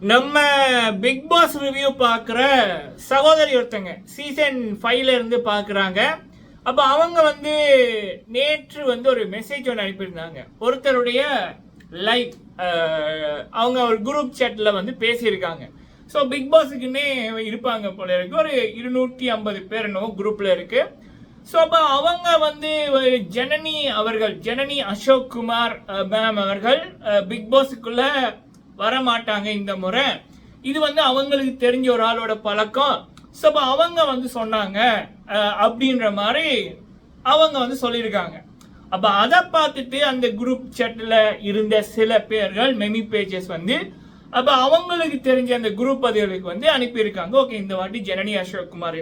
நம்ம big pass review பார்க்குற சகோதரி ஒருத்தங்க சீசன் ஃபைவ்ல இருந்து பார்க்குறாங்க. அப்போ அவங்க வந்து நேற்று வந்து ஒரு மெசேஜ் ஒன்று அனுப்பியிருந்தாங்க. ஒருத்தருடைய லைக் அவங்க ஒரு குரூப் சேட்டில் வந்து பேசியிருக்காங்க. ஸோ பிக் பாஸுக்குன்னே இருப்பாங்க போல இருக்கு. ஒரு இருநூற்றி ஐம்பது பேர் என்னவோ குரூப்பில் இருக்கு. ஸோ அப்போ அவங்க வந்து ஜனனி அவர்கள் ஜனனி அசோக் குமார் மேம் அவர்கள் பிக் பாஸுக்குள்ள வர மாட்டாங்க இந்த முறை. இது வந்து அவங்களுக்கு தெரிஞ்ச ஒரு ஆளோட பழக்கம். ஸோ அப்போ அவங்க வந்து சொன்னாங்க அப்படின்ற மாதிரி அவங்க வந்து சொல்லியிருக்காங்க. அப்போ அதை பார்த்துட்டு அந்த குரூப் சேட்டில் இருந்த சில பேர்கள் மெமி பேஜஸ் வந்து அப்போ அவங்களுக்கு தெரிஞ்ச அந்த குரூப் பதிவுகளுக்கு வந்து அனுப்பியிருக்காங்க. ஓகே இந்த வாட்டி ஜனனி அசோக் குமார்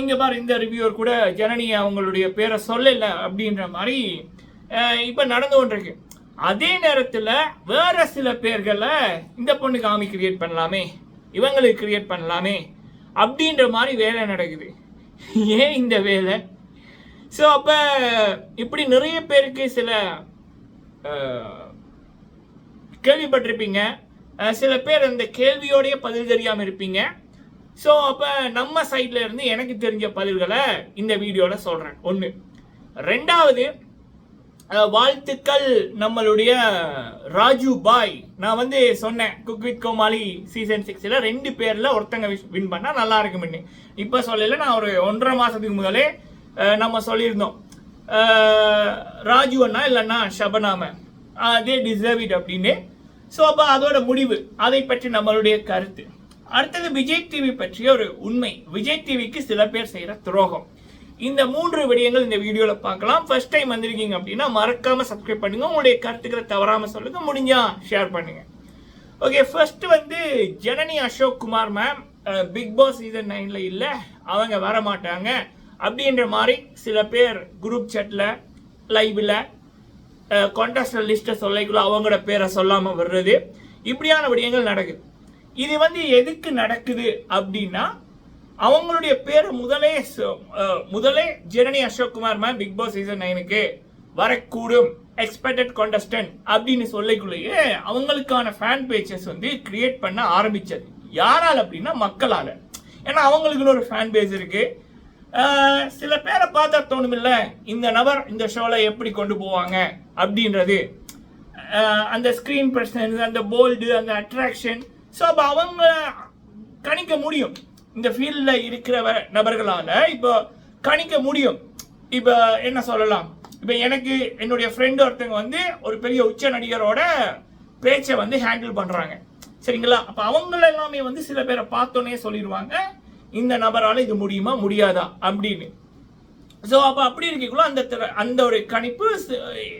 இங்கே பாரு இந்த ரிவ்யூவர் கூட ஜனனி அவங்களுடைய பேரை சொல்லலை அப்படின்ற மாதிரி இப்போ நடந்து கொண்டிருக்கு. அதே நேரத்தில் வேற சில பேர்களை இந்த பொண்ணுக்கு ஆமி கிரியேட் பண்ணலாமே இவங்களுக்கு கிரியேட் பண்ணலாமே அப்படின்ற மாதிரி வேலை நடக்குது. ஏன் இந்த வேலை? ஸோ அப்போ இப்படி நிறைய பேருக்கு சில கேள்விப்பட்டிருப்பீங்க. சில பேர் அந்த கேள்வியோடைய பதில் தெரியாமல் இருப்பீங்க. ஸோ அப்போ நம்ம சைட்ல இருந்து எனக்கு தெரிஞ்ச பதில்களை இந்த வீடியோவில் சொல்கிறேன் ஒன்று ரெண்டாவது வாழ்த்துக்கள் நம்மளுடைய ராஜு பாய். நான் வந்து சொன்னேன் குக் வித் கோமாளி சீசன் சிக்ஸில் ரெண்டு பேரில் ஒருத்தங்க வின் பண்ணால் நல்லா இருக்கும்னு. இப்போ சொல்லல நான் ஒரு ஒன்றரை மாதத்துக்கு முதலே நம்ம சொல்லியிருந்தோம். ராஜு அண்ணா இல்லைன்னா ஷபனாம அதே டிசர்வ் இட் அப்படின்னு. ஸோ அப்போ அதோட முடிவு அதை பற்றி நம்மளுடைய கருத்து. அடுத்தது விஜய் டிவி பற்றிய ஒரு உண்மை. விஜய் டிவிக்கு சில பேர் செய்கிற துரோகம். இந்த மூன்று விடயங்கள் இந்த வீடியோவில் பார்க்கலாம். ஃபர்ஸ்ட் டைம் வந்திருக்கீங்க அப்படின்னா மறக்காம சப்ஸ்கிரைப் பண்ணுங்க. உங்களுடைய கருத்துக்களை தவறாம சொல்லுங்க. முடிஞ்சா ஷேர் பண்ணுங்க. ஓகே ஃபர்ஸ்ட் வந்து Janani Ashok Kumar ma'am Big Boss season நைன்ல இல்ல. அவங்க வர மாட்டாங்க அப்படின்ற மாதிரி சில பேர் குரூப் chatல லைவ்ல கான்டாக்ட் லிஸ்ட்டை சொல்லிக்குள்ள அவங்களோட பேரை சொல்லாமல் வர்றது இப்படியான விடயங்கள் நடக்குது. இது வந்து எதுக்கு நடக்குது அப்படின்னா அவங்களுடைய பேர் முதலே முதலே Janani Ashok Kumar ma'am Big Boss season நைனுக்கு வரக்கூடும். எக்ஸ்பெக்டட் கான்டஸ்டன்ட் அப்படின்னு சொல்லிக்குள்ளேயே அவங்களுக்கான ஃபேன் பேஜஸ் வந்து கிரியேட் பண்ண ஆரம்பிச்சது. யாரால் அப்படின்னா மக்களால். ஏன்னா அவங்களுக்குள்ள ஒரு ஃபேன் பேஸ் இருக்கு. சில பேரை பார்த்தா தோணுமில்ல இந்த நபர் இந்த ஷோவில் எப்படி கொண்டு போவாங்க அப்படின்றது. அந்த ஸ்க்ரீன் பிரசன்ஸ் அந்த போல்டு அந்த அட்ராக்ஷன் ஸோ அப்போ அவங்க கணிக்க முடியும். இந்த ஃபீல்டில் இருக்கிற நபர்களால் இப்போ கணிக்க முடியும். இப்போ என்ன சொல்லலாம்? இப்போ எனக்கு என்னுடைய ஃப்ரெண்டு ஒருத்தங்க வந்து ஒரு பெரிய உச்ச நடிகரோட பேச்சை வந்து ஹேண்டில் பண்ணுறாங்க சரிங்களா? அப்போ அவங்கள எல்லாமே வந்து சில பேரை பார்த்தோன்னே சொல்லிடுவாங்க. இந்த நபரால் இது முடியுமா? முடியாதா? அப்படின்னு. ஸோ அப்போ அப்படி இருக்கக்குள்ள அந்த திற- அந்த ஒரு கணிப்பு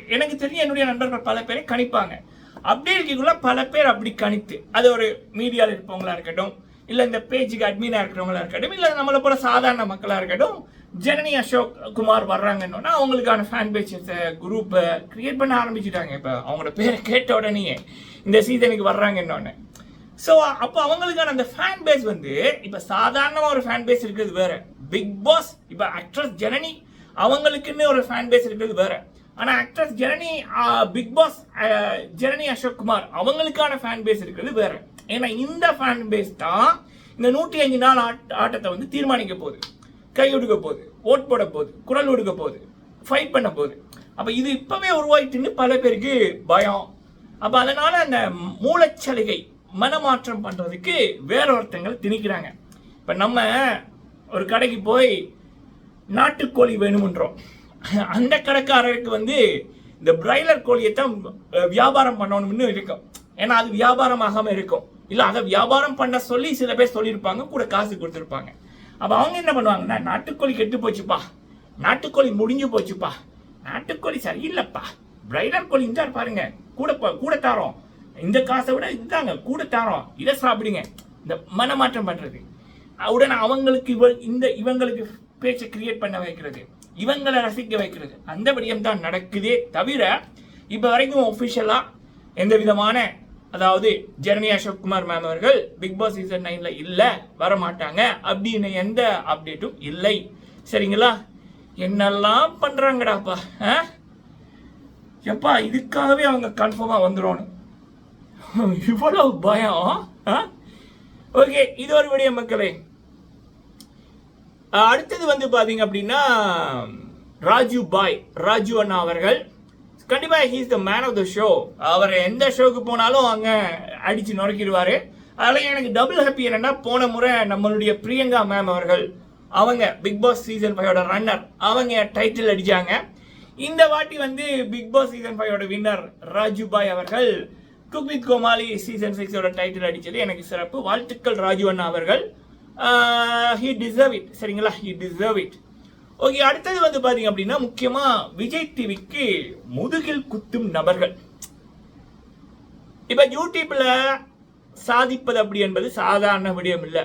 எனக்கு தெரிஞ்ச என்னுடைய நண்பர்கள் பல பேரை கணிப்பாங்க. அப்படி இருக்கக்குள்ள பல பேர் அப்படி கணித்து அது ஒரு மீடியாவில் இருப்பவங்களா இருக்கட்டும் இல்லை இந்த பேஜுக்கு அட்மினாக இருக்கிறவங்களா இருக்கட்டும் இல்லை நம்மளை போல சாதாரண மக்களாக இருக்கட்டும் ஜனனி அசோக் குமார் வர்றாங்கன்னா அவங்களுக்கான ஃபேன் பேஜஸ் குரூப்பை கிரியேட் பண்ண ஆரம்பிச்சுட்டாங்க. இப்போ அவங்களோட பேரை கேட்ட உடனே இந்த சீசனுக்கு வர்றாங்கன்னு ஸோ அப்போ அவங்களுக்கான அந்த ஃபேன் பேஸ் வந்து இப்போ சாதாரணமாக ஒரு ஃபேன் பேஸ் இருக்கிறது வேற. பிக் பாஸ் இப்போ ஆக்ட்ரஸ் ஜனனி அவங்களுக்குன்னு ஒரு ஃபேன் பேஸ் இருக்கிறது வேற. ஆனால் actress Janani Big Boss Janani Ashok Kumar அவங்களுக்கான ஃபேன் பேஸ் இருக்கிறது வேற. ஏன்னா இந்த ஃபேன் பேஸ் தான் இந்த நூற்றி அஞ்சு நாள் ஆட் ஆட்டத்தை வந்து தீர்மானிக்க போகுது. கை ஒடுக்க போகுது. ஓட் போட போகுது. குரல் ஒடுக்க போகுது. ஃபைட் பண்ண போகுது. அப்போ இது இப்போவே உருவாயிட்டுன்னு பல பேருக்கு பயம். அப்போ அதனால் அந்த மூளைச்சலுகை மனமாற்றம் பண்ணுறதுக்கு வேற ஒருத்தங்களை திணிக்கிறாங்க. இப்போ நம்ம ஒரு கடைக்கு போய் நாட்டுக்கோழி வேணுமன்றோம். அந்த கடைக்காரருக்கு வந்து இந்த பிராய்லர் கோழியை தான் வியாபாரம் பண்ணணும்னு இருக்கும். ஏன்னா அது வியாபாரம் ஆகாமல் இருக்கும். இல்லை அதை வியாபாரம் பண்ண சொல்லி சில பேர் சொல்லியிருப்பாங்க கூட காசு கொடுத்துருப்பாங்க. அப்போ அவங்க என்ன பண்ணுவாங்கன்னா நாட்டுக்கோழி கெட்டு போச்சுப்பா. நாட்டுக்கோழி முடிஞ்சு போச்சுப்பா. நாட்டுக்கோழி சரியில்லைப்பா. பிரைலர் கோழி இந்த பாருங்க. கூட கூட தாரோம். இந்த காசை விட இதாங்க கூட தாரோம். இதை சாப்பிடுங்க. இந்த மனமாற்றம் பண்ணுறது உடனே அவங்களுக்கு இவ இந்த இவங்களுக்கு பேச்சை கிரியேட் பண்ண வைக்கிறது. இவங்களை ரசிக்க வைக்கிறது. அந்த விடயம் தான் நடக்குதே தவிர இப்போ வரைக்கும் ஒஃபிஷியலாக எந்த விதமான அதாவது ஜெர்னி அசோக் குமார் மேம் அவர்கள் பிக் பாஸ் சீசன் நைன்ல இல்ல வர மாட்டாங்க அப்படின்னு எந்த அப்டேட்டும் இல்லை. சரிங்களா? என்னெல்லாம் பண்றாங்கடாப்பா ஆ? எப்பா இதுக்காகவே அவங்க கன்ஃபார்மா வந்துடும் இவ்வளவு பயம் ஓகே இது ஒரு விடிய மக்களே. அடுத்தது வந்து பாத்தீங்க அப்படின்னா ராஜு பாய் ராஜு அண்ணா அவர்கள். கண்டிப்பா he's the man of the show அவர் எந்த ஷோக்கு போனாலும் அங்கே அடித்து நுழைக்கிடுவாரு அதில் எனக்கு டபுள் ஹாப்பி என்னென்னா போன முறை நம்மளுடைய பிரியங்கா மேம் அவர்கள் அவங்க பிக் பாஸ் சீசன் ஃபைவோட ரன்னர் அவங்க டைட்டில் அடித்தாங்க இந்த வாட்டி வந்து பிக் பாஸ் சீசன் ஃபைவோட வின்னர் ராஜு பாய் அவர்கள் குக் வித் கோமாளி சீசன் சிக்ஸோட டைட்டில் அடித்தது எனக்கு சிறப்பு. வாழ்த்துக்கள் ராஜு அண்ணா அவர்கள். ஹி டிசர்வ் இட் சரிங்களா? ஹி டிசர்வ் இட் ஓகே அடுத்தது வந்து பாத்தீங்க அப்படின்னா முக்கியமா விஜய் டிவிக்கு முதுகில் குத்தும் நபர்கள். இப்ப யூடியூப்ல சாதிப்பது அப்படி என்பது சாதாரண விடயம் இல்லை.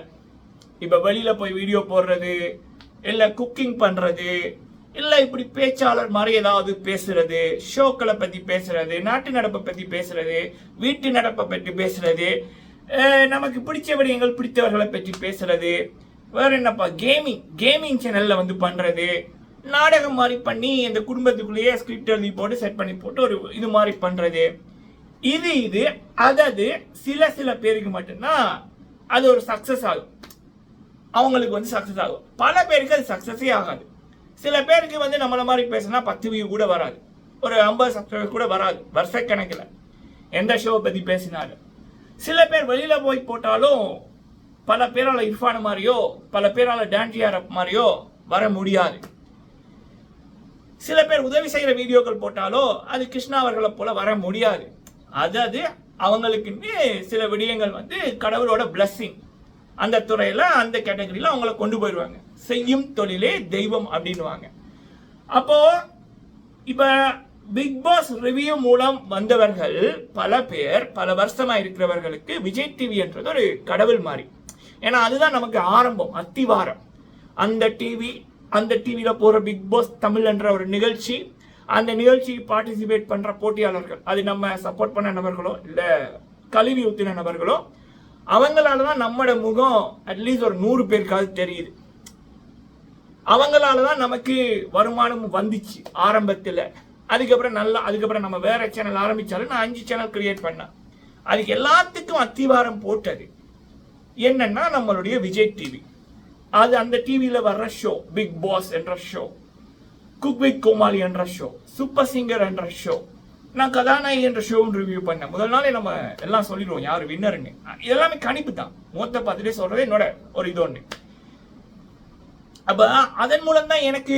இப்ப வெளியில போய் வீடியோ போடுறது இல்ல குக்கிங் பண்றது இல்ல இப்படி பேச்சாளர் மாதிரி ஏதாவது பேசுறது ஷோக்களை பத்தி பேசுறது நாட்டு நடப்பை பத்தி பேசுறது வீட்டு நடப்பை பற்றி பேசுறது நமக்கு பிடிச்ச விடயங்கள் பிடித்தவர்களை பற்றி பேசுறது வேற என்னப்பா கேமிங் கேமிங் சேனல்ல வந்து பண்றது நாடகம் மாதிரி பண்ணி இந்த குடும்பத்துக்குள்ளேயே ஸ்கிரிப்ட் எழுதி போட்டு செட் பண்ணி போட்டு ஒரு இது மாதிரி பண்றது. இது இது அதாவது சில சில பேருக்கு மட்டும்தான் அது ஒரு சக்சஸ் ஆகும். அவங்களுக்கு வந்து சக்சஸ் ஆகும். பல பேருக்கு அது சக்சஸே ஆகாது. சில பேருக்கு வந்து நம்மள மாதிரி பேசினா பத்து வியூ கூட வராது. ஒரு ஐம்பது சப்ஸ்கிரைபர் கூட வராது. வருஷக்கணக்கில். எந்த ஷோவை பற்றி பேசினாலும். சில பேர் வெளியில் போய் போட்டாலும் பல பேரால் இர்ஃபான் மாதிரியோ பல பேரால் டான்டியார் மாதிரியோ வர முடியாது. சில பேர் உதவி செய்கிற வீடியோக்கள் போட்டாலோ அது கிருஷ்ணா அவர்களை போல வர முடியாது. அதாவது அவங்களுக்குன்னு சில விடயங்கள் வந்து கடவுளோட பிளஸ்ஸிங் அந்த துறையில் அந்த கேட்டகரியில் அவங்கள கொண்டு போயிடுவாங்க. செய்யும் தொழிலே தெய்வம் அப்படின்னுவாங்க. அப்போ இப்போ பிக் பாஸ் ரிவ்யூ மூலம் வந்தவர்கள் பல பேர் பல வருஷமாக இருக்கிறவர்களுக்கு விஜய் டிவி என்றது ஒரு கடவுள் மாதிரி. ஏன்னா அதுதான் நமக்கு ஆரம்பம் அத்திவாரம். அந்த டிவி அந்த டிவியில் போகிற பிக் பாஸ் தமிழ் என்ற ஒரு நிகழ்ச்சி அந்த நிகழ்ச்சிக்கு பார்ட்டிசிபேட் பண்ணுற போட்டியாளர்கள். அது நம்ம சப்போர்ட் பண்ண நபர்களோ இல்லை கழுவி ஊற்றின நபர்களோ அவங்களால தான் நம்மளோட முகம் அட்லீஸ்ட் ஒரு நூறு பேருக்காவது தெரியுது. அவங்களால தான் நமக்கு வருமானம் வந்துச்சு ஆரம்பத்தில். அதுக்கப்புறம் நல்லா அதுக்கப்புறம் நம்ம வேற சேனல் ஆரம்பித்தாலும் நான் அஞ்சு சேனல் கிரியேட் பண்ணேன். அதுக்கு எல்லாத்துக்கும் அத்திவாரம் போட்டது. என்னன்னா நம்மளுடைய விஜய் டிவி அது அந்த டிவியில் வர்ற ஷோ பிக் பாஸ் என்ற ஷோ குக் வித் கோமாளி என்ற ஷோ சூப்பர் சிங்கர் என்ற ஷோ நான் கதாநாயகி என்ற ஷோவும் ரிவ்யூ பண்ணேன். முதல் நாளே நம்ம எல்லாம் சொல்லிடுவோம் யார் வின்னர்னு இதெல்லாமே கணிப்பு தான். மூத்த பார்த்துட்டே சொல்றது என்னோட ஒரு இது ஒன்று அப்போ அதன் மூலம் தான் எனக்கு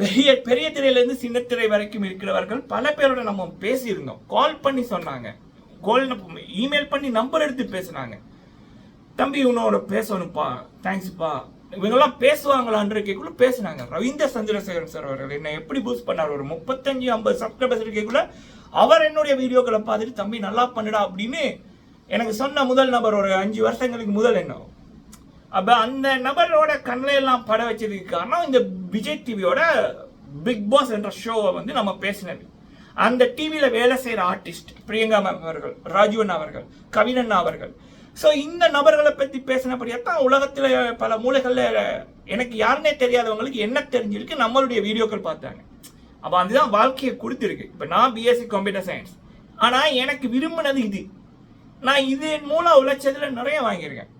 பெரிய பெரிய திரையிலேருந்து சின்ன திரை வரைக்கும் இருக்கிறவர்கள் பல பேரோட நம்ம பேசியிருந்தோம். கால் பண்ணி சொன்னாங்க. கோல் இமெயில் பண்ணி நம்பர் எடுத்து பேசுனாங்க. தம்பி உன்னோட பேசணும்ப்பா தேங்க்ஸ்ப்பா இவங்கெல்லாம் பேசுவாங்களான்ற கேக்குள்ள பேசுனாங்க. ரவீந்திர சந்திரசேகரன் சார் அவர்கள் என்னை எப்படி பூஸ்ட் பண்ணார்? ஒரு முப்பத்தஞ்சு ஐம்பது சப்ஸ்கிரைபர்ஸ் இருக்கக்குள்ள அவர் என்னுடைய வீடியோக்களை பார்த்துட்டு தம்பி நல்லா பண்ணுடா அப்படின்னு எனக்கு சொன்ன முதல் நபர் ஒரு அஞ்சு வருஷங்களுக்கு முதல் என்ன? அப்ப அந்த நபரோட கண்ணில எல்லாம் பட வச்சதுக்கு காரணம் இந்த விஜய் டிவியோட பிக் பாஸ் என்ற ஷோவை வந்து நம்ம பேசினது. அந்த டிவியில வேலை செய்யற ஆர்டிஸ்ட் பிரியங்கா மேம் அவர்கள் ராஜுவன் அவர்கள் கவினன் அவர்கள் ஸோ இந்த நபர்களை பற்றி பேசினபடியாக தான் உலகத்தில் பல மூலைகளில் எனக்கு யாருன்னே தெரியாதவங்களுக்கு என்ன தெரிஞ்சிருக்கு நம்மளுடைய வீடியோக்கள் பார்த்தாங்க. அப்போ அதுதான் வாழ்க்கையை கொடுத்துருக்கு. இப்போ நான் பிஎஸ்சி கம்ப்யூட்டர் சயின்ஸ் ஆனால் எனக்கு விரும்பினது இது. நான் இது மூலம் உழைச்சதில் நிறைய வாங்கியிருக்கேன்.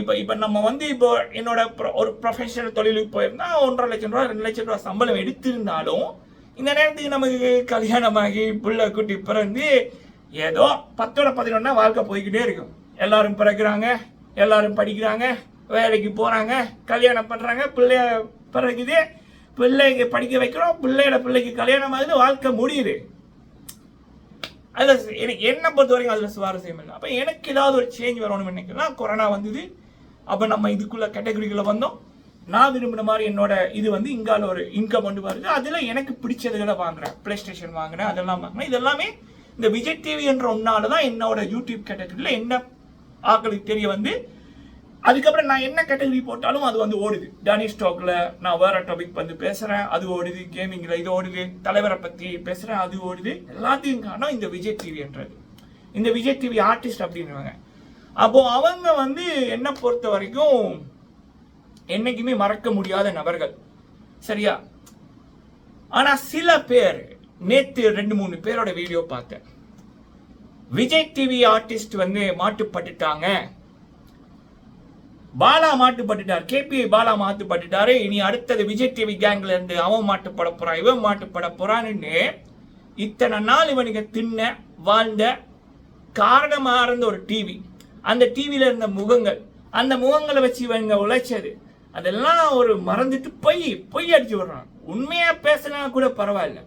இப்போ இப்போ நம்ம வந்து இப்போ என்னோட ஒரு ப்ரொஃபஷனல் தொழிலுக்கு போயிருந்தா ஒன்றரை லட்சம் ரூபா ரெண்டு லட்சம் ரூபா சம்பளம் எடுத்திருந்தாலும் இந்த நேரத்துக்கு நமக்கு கல்யாணமாகி புள்ள குட்டி பிறந்து ஏதோ பத்தோட பதினொன்னா வாழ்க்கை போய்கிட்டே இருக்கும். எல்லாரும் பிறக்கிறாங்க எல்லாரும் படிக்கிறாங்க வேலைக்கு போகிறாங்க கல்யாணம் பண்ணுறாங்க பிள்ளைய பிறகுது பிள்ளைங்க படிக்க வைக்கிறோம் பிள்ளையோட பிள்ளைக்கு கல்யாணம் ஆகுது வாழ்க்கை முடியுது. அதில் எனக்கு என்ன பொறுத்த வரைக்கும் அதில் சுவாரஸ்யம் இல்லை. அப்போ எனக்கு ஏதாவது ஒரு சேஞ்ச் வரணும்னு நினைக்கிறேன் கொரோனா வந்தது. அப்போ நம்ம இதுக்குள்ள கேட்டகரிக்குள்ளே வந்தோம். நான் விரும்பின மாதிரி என்னோட இது வந்து இங்கால ஒரு இன்கம் கொண்டு வருது. அதில் எனக்கு பிடிச்சதுகளை வாங்குறேன். ப்ளே ஸ்டேஷன் வாங்குறேன் அதெல்லாம் வாங்குறேன். இதெல்லாமே இந்த விஜய் டிவி என்ற ஒன்னால தான் என்னோட யூடியூப் கேட்டகரியில் என்ன ஆக்களுக்கு தெரிய வந்து அதுக்கப்புறம் நான் என்ன கேட்டகரி போட்டாலும் அது வந்து ஓடுது. டேனி ஸ்டாக்ல நான் வேற டாபிக் வந்து பேசுறேன் அது ஓடுது. கேமிங்ல இது ஓடுது. தலைவரை பத்தி பேசுறேன் அது ஓடுது. எல்லாத்தையும் காரணம் இந்த விஜய் டிவின்றது இந்த விஜய் டிவி ஆர்டிஸ்ட் அப்படின்னுவாங்க அப்போ அவங்க வந்து என்ன பொறுத்த வரைக்கும் என்னைக்குமே மறக்க முடியாத நபர்கள். சரியா? ஆனா சில பேர் நேத்து ரெண்டு மூணு பேரோட வீடியோ பார்த்தேன். விஜய் டிவி ஆர்டிஸ்ட் வந்து மாட்டுப்பட்டுட்டாங்க. பாலா மாட்டுப்பட்டுட்டார். கேபிஐ பாலா மாட்டுப்பட்டுட்டாரு. இனி அடுத்தது விஜய் டிவி கேங்ல இருந்து அவன் மாட்டுப்பட போறான் இவன் மாட்டுப்பட போறான்னு இத்தனை நாள் இவனுக்கு தின்ன வாழ்ந்த காரணமாக இருந்த ஒரு டிவி அந்த டிவியில இருந்த முகங்கள் அந்த முகங்களை வச்சு இவங்க உழைச்சது. அதெல்லாம் ஒரு மறந்துட்டு பொய் பொய் அடிச்சு விடுறான். உண்மையா பேசினா கூட பரவாயில்ல.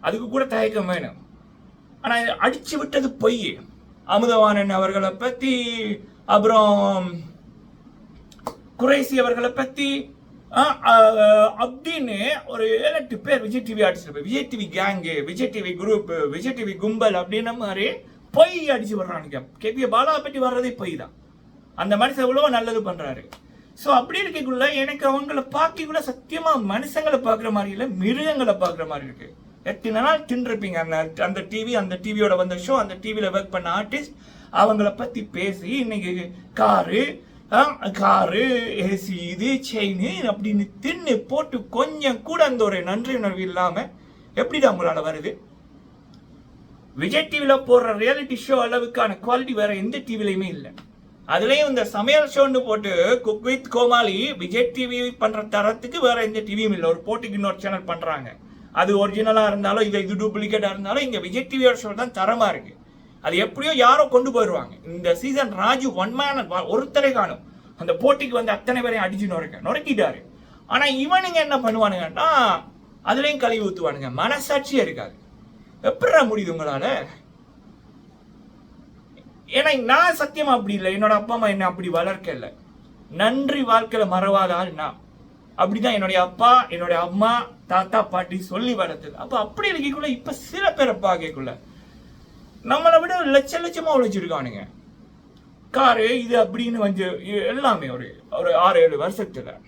அதுக்கு கூட தயக்கம் வேணும். ஆனால் இது அடிச்சு விட்டது பொய். அமுதவாணன் அவர்களை பற்றி அப்புறம் குறைசி அவர்களை பற்றி ஆ, அப்படின்னு ஒரு ஏழு எட்டு பேர் Vijay TV அடிச்சிருப்பேன் Vijay TV gang Vijay TV group Vijay TV கும்பல் அப்படின்ன மாதிரி பொய் அடிச்சு வர்றானுங்க கேபிஏ பாலா பற்றி வர்றதே பொய் தான். அந்த மனுஷன் எவ்வளவோ நல்லது பண்ணுறாரு ஸோ அப்படி இருக்கக்குள்ள எனக்கு அவங்கள பார்க்கக்குள்ள சத்தியமாக மனுஷங்களை பார்க்குற மாதிரி இல்லை மிருகங்களை பார்க்குற மாதிரி இருக்குது எத்தனை நாள் தின்றுப்பீங்க அந்த அந்த டிவி அந்த டிவியோட வந்த ஷோ அந்த டிவியில் ஒர்க் பண்ண ஆர்டிஸ்ட் அவங்கள பற்றி பேசி இன்னைக்கு காரு காரு ஏசி இது செயின் அப்படின்னு தின்னு போட்டு கொஞ்சம் கூட அந்த ஒரு நன்றி உணர்வு இல்லாமல் எப்படிடா உங்களால் வருது? விஜய் டிவியில் போடுற ரியாலிட்டி ஷோ அளவுக்கான குவாலிட்டி வேற எந்த டிவிலையுமே இல்லை. அதுலேயும் இந்த சமையல் ஷோன்னு போட்டு cook with Comali Vijay TV பண்ணுற தரத்துக்கு வேற எந்த டிவியும் இல்லை. ஒரு போட்டிக்கு இன்னொரு சேனல் பண்ணுறாங்க அது ஒரிஜினலாக இருந்தாலும் இது இது டூப்ளிகேட்டாக இருந்தாலும் இங்கே விஜய் டிவி ஷோ தான் தரமாக இருக்குது அது எப்படியோ யாரோ கொண்டு போயிடுவாங்க இந்த சீசன் ராஜு ஒன் மேன் ஒருத்தரை காணும். அந்த போட்டிக்கு வந்து அத்தனை பேரையும் அடிச்சு நுரைக்க நுரைக்கிட்டாரு ஆனால் இவனுங்க என்ன பண்ணுவானுங்கன்னா அதுலேயும் கழுவி ஊற்றுவானுங்க மனசாட்சியே இருக்காது எப்படிடா முடியுது உங்களால? ஏன்னா நான் சத்தியமா அப்படி இல்லை. என்னோட அப்பா அம்மா என்ன அப்படி வளர்க்கல. நன்றி வாழ்க்கையில் மறவாத ஆள் நான். அப்படிதான் என்னுடைய அப்பா என்னுடைய அம்மா தாத்தா பாட்டி சொல்லி வளர்த்தது. அப்போ அப்படி இருக்கக்குள்ள இப்ப சில பேரை பார்க்கக்குள்ள நம்மளை விட லட்ச லட்சமா உழைச்சிருக்கானுங்க. காரு இது அப்படின்னு வந்து எல்லாமே ஒரு ஒரு ஆறு ஏழு வருஷத்துல.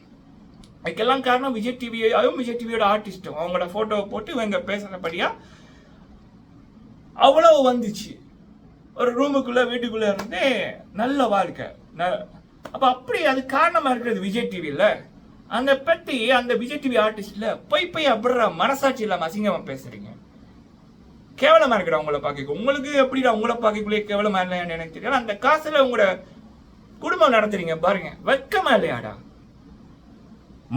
அதுக்கெல்லாம் காரணம் விஜய் டிவி அதுவும் விஜய் டிவியோட ஆர்டிஸ்டும் அவங்களோட போட்டோவை போட்டு இவங்க பேசுறபடியா அவ்வளவு வந்துச்சு. ஒரு ரூமுக்குள்ள வீட்டுக்குள்ள இருந்து நல்ல வாழ்க்கை. ந- அப்ப அப்படி அது காரணமா இருக்கிறது விஜய் டிவியில் அந்த பத்தி அந்த விஜய் டிவி ஆர்டிஸ்ட்ல போய் போய் அப்படிற மனசாட்சி இல்லாம அசிங்கமா பேசுறீங்க. கேவலமா இருக்குடா உங்களை பார்க்க உங்களுக்கு எப்படிடா உங்களை பார்க்கக்குள்ளே கேவலமா இல்லையான்னு எனக்கு தெரியல அந்த காசுல உங்களோட குடும்பம் நடத்துறீங்க பாருங்க. வெக்கமா இல்லையாடா?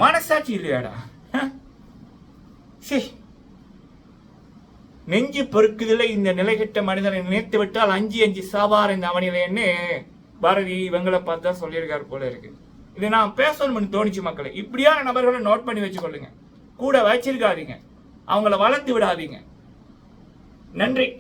மனசாட்சி இல்லையாடா? சரி நெஞ்சு பொறுக்குதில் இந்த நிலைகட்ட மனிதனை நினைத்து விட்டால் அஞ்சு அஞ்சு சாவார் இந்த அவனிலேன்னு பாரதி இவங்களை பார்த்து தான் சொல்லியிருக்காரு போல இருக்கு. இதை நான் பேசணும்னு தோணிச்சு மக்களை இப்படியான நபர்களை நோட் பண்ணி வச்சுக்கொள்ளுங்க. கூட வச்சிருக்காதீங்க. அவங்கள வளர்த்து விடாதீங்க. நன்றி.